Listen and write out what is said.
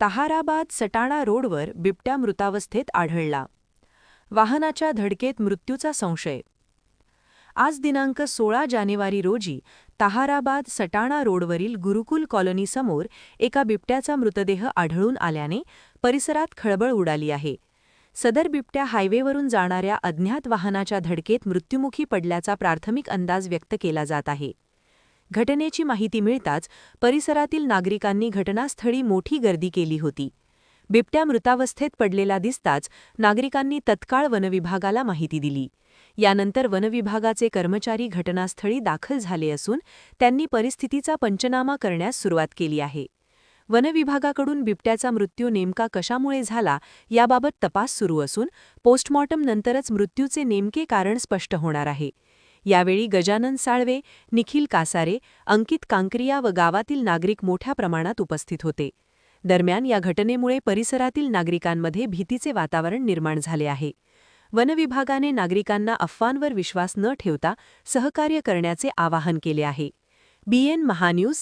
तहाराबाद सटाणा रोडवर बिबट्या मृतावस्थेत आढळला. वाहनाच्या धडकेत मृत्यूचा संशय. आज दिनांक सोळा जानेवारी रोजी तहाराबाद सटाणा रोडवरील गुरुकुल कॉलनीसमोर एका बिबट्याचा मृतदेह आढळून आल्याने परिसरात खळबळ उडाली आहे. सदर बिबट्या हायवेवरून जाणाऱ्या अज्ञात वाहनाच्या धडकेत मृत्युमुखी पडल्याचा प्राथमिक अंदाज व्यक्त केला जात आहे. घटनेची माहिती मिळताच परिसरातील नागरिकांनी घटनास्थळी मोठी गर्दी केली होती. बिबट्या मृतावस्थेत पडलेला दिसताच नागरिकांनी तत्काळ वनविभागाला माहिती दिली. यानंतर वनविभागाचे कर्मचारी घटनास्थळी दाखल झाले असून त्यांनी परिस्थितीचा पंचनामा करण्यास सुरुवात केली आहे. वनविभागाकडून बिबट्याचा मृत्यू नेमका कशामुळे झाला याबाबत तपास सुरू असून पोस्टमॉर्टम नंतरच मृत्यूचे नेमके कारण स्पष्ट होणार आहे. यावेळी गजानन साळवे निखिल कासारे अंकित कांक्रिया व गावातील नागरिक मोठ्या प्रमाणात उपस्थित होते. दरम्यान या घटनेमुळे परिसरातील नागरिकांमध्ये भीतीचे वातावरण निर्माण झाले आहे. वनविभागाने नागरिकांना अफवांवर विश्वास न ठेवता सहकार्य करण्याचे आवाहन केले आहे. बीएन महान्यूज